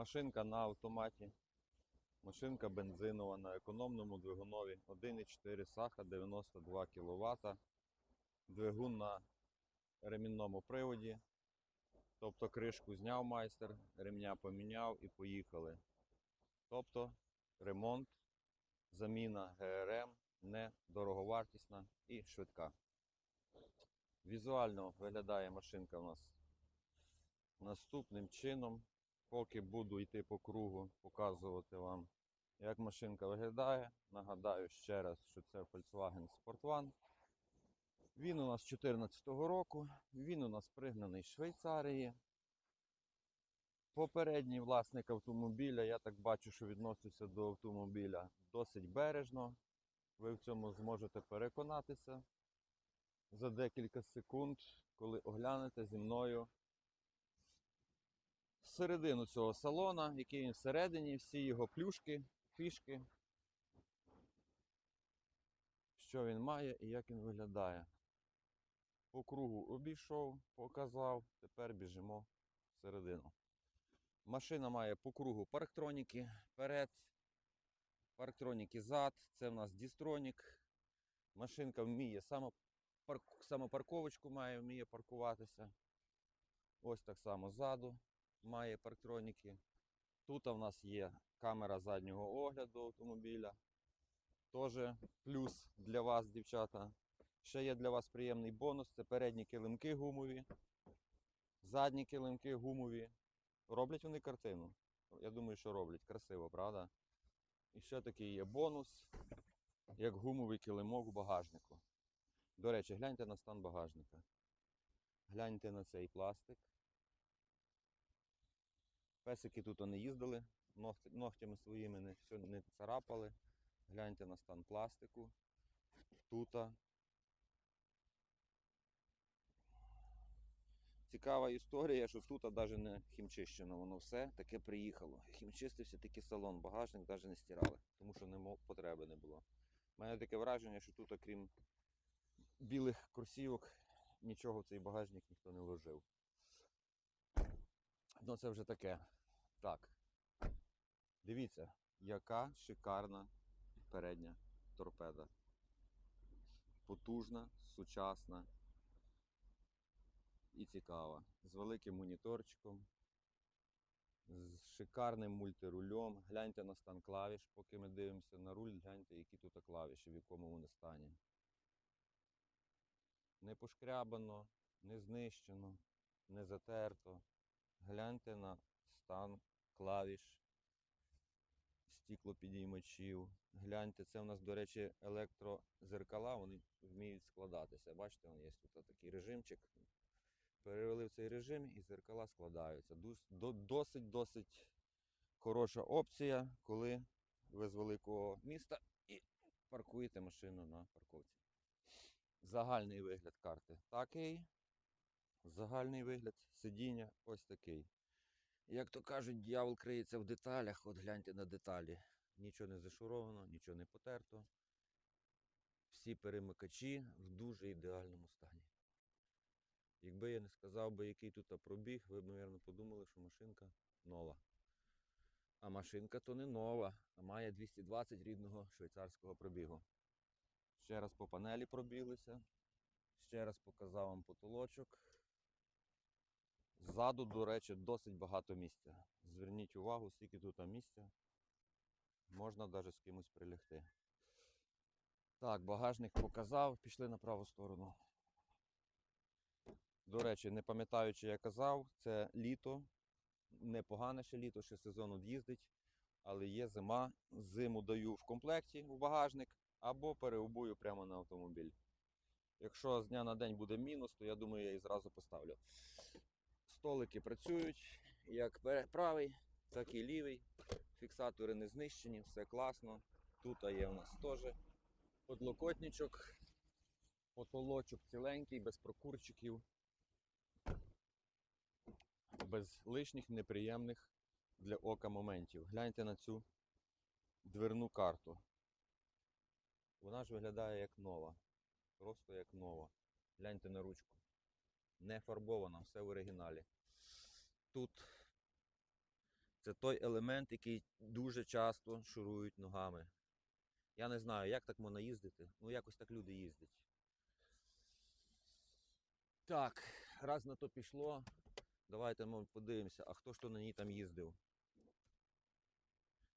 Машинка на автоматі. Машинка бензинова на економному двигунові 1,4 саха 92 кВт. Двигун на ремінному приводі. Тобто кришку зняв майстер, ремня поміняв і поїхали. Тобто ремонт, заміна ГРМ не дороговартісна і швидка. Візуально виглядає машинка у нас наступним чином. Поки буду йти по кругу, показувати вам, як машинка виглядає. Нагадаю ще раз, що це Volkswagen Sport One. Він у нас 2014 року, він у нас пригнаний з Швейцарії. Попередній власник автомобіля, я так бачу, що відносився до автомобіля досить бережно. Ви в цьому зможете переконатися за декілька секунд, коли оглянете зі мною середину цього салона, який він всередині, всі його плюшки, фішки, що він має і як він виглядає. По кругу обійшов, показав, тепер біжимо всередину. Машина має по кругу парктроніки перед, парктроніки зад, це в нас дістронік. Машинка вміє самопарк... самопарковочку має, вміє паркуватися. Ось так само ззаду має парктроніки. Тут у нас є камера заднього огляду автомобіля. Теж плюс для вас, дівчата. Ще є для вас приємний бонус це передні килимки гумові, задні килимки гумові. Роблять вони картину. Я думаю, що роблять. Красиво, правда? І ще такий є бонус, як гумовий килимок в багажнику. До речі, гляньте на стан багажника. Гляньте на цей пластик. Песики тут не їздили, ногтями своїми не, все не царапали. Гляньте на стан пластику. Тута. Цікава історія, що тут навіть не хімчищено, воно все таке приїхало. Хімчистився такий салон, багажник навіть не стирали, тому що не потреби не було. У мене таке враження, що тут, окрім білих кросівок, нічого в цей багажник ніхто не вложив. Ну, це вже таке. Так. Дивіться, яка шикарна передня торпеда. Потужна, сучасна і цікава. З великим моніторчиком, з шикарним мультирульом. Гляньте на стан клавіш, поки ми дивимося на руль, гляньте, які тут клавіші, в якому вони стані. Не пошкрябано, не знищено, не затерто. Гляньте на стан клавіш, стіклопідіймачів. Гляньте, це у нас, до речі, електрозеркала, вони вміють складатися. Бачите, є тут такий режимчик. Перевели в цей режим і зеркала складаються. Досить-досить хороша опція, коли ви з великого міста і паркуєте машину на парковці. Загальний вигляд карти такий. Загальний вигляд сидіння ось такий. Як то кажуть, дьявол криється в деталях. От гляньте на деталі. Нічого не зашуровано, нічого не потерто. Всі перемикачі в дуже ідеальному стані. Якби я не сказав би, який тут пробіг, ви б, мабуть, подумали, що машинка нова. А машинка то не нова, а має 220 рідного швейцарського пробігу. Ще раз по панелі пробіглися. Ще раз показав вам потолочок. Ззаду, до речі, досить багато місця. Зверніть увагу, скільки тут місця. Можна навіть з кимось прилягти. Так, багажник показав, пішли на праву сторону. До речі, не пам'ятаю, чи я казав, це літо. Непогане ще літо, ще сезон од'їздить, але є зима. Зиму даю в комплекті в багажник або переобую прямо на автомобіль. Якщо з дня на день буде мінус, то я думаю, я її зразу поставлю. Столики працюють як правий, так і лівий. Фіксатори не знищені, все класно. Тут є у нас теж подлокотничок, потолочок ціленький, без прокурчиків, без лишніх неприємних для ока моментів. Гляньте на цю дверну карту. Вона ж виглядає як нова. Просто як нова. Гляньте на ручку. Не фарбована, все в оригіналі. Тут Це той елемент, який дуже часто шурують ногами. Я не знаю, як так можна їздити. Ну, якось так люди їздять. Так, раз на то пішло, давайте ми подивимося, а хто ж то на ній там їздив.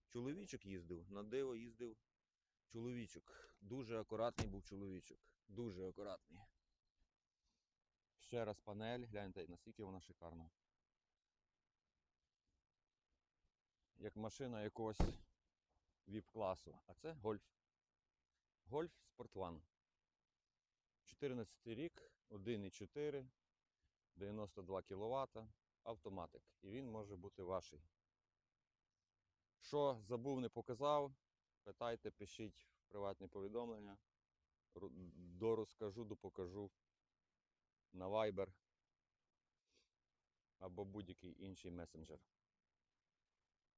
Чоловічок їздив, на диво їздив чоловічок. Дуже акуратний був чоловічок. Дуже акуратний. Ще раз панель, гляньте, наскільки вона шикарна. Як машина якогось віп-класу. А це гольф. Гольф Sport 14 рік, 1,4, 92 кВт, автоматик. І він може бути ваший. Що забув, не показав, питайте, пишіть в приватні повідомлення. Дорозкажу, допокажу на Viber або будь-який інший месенджер.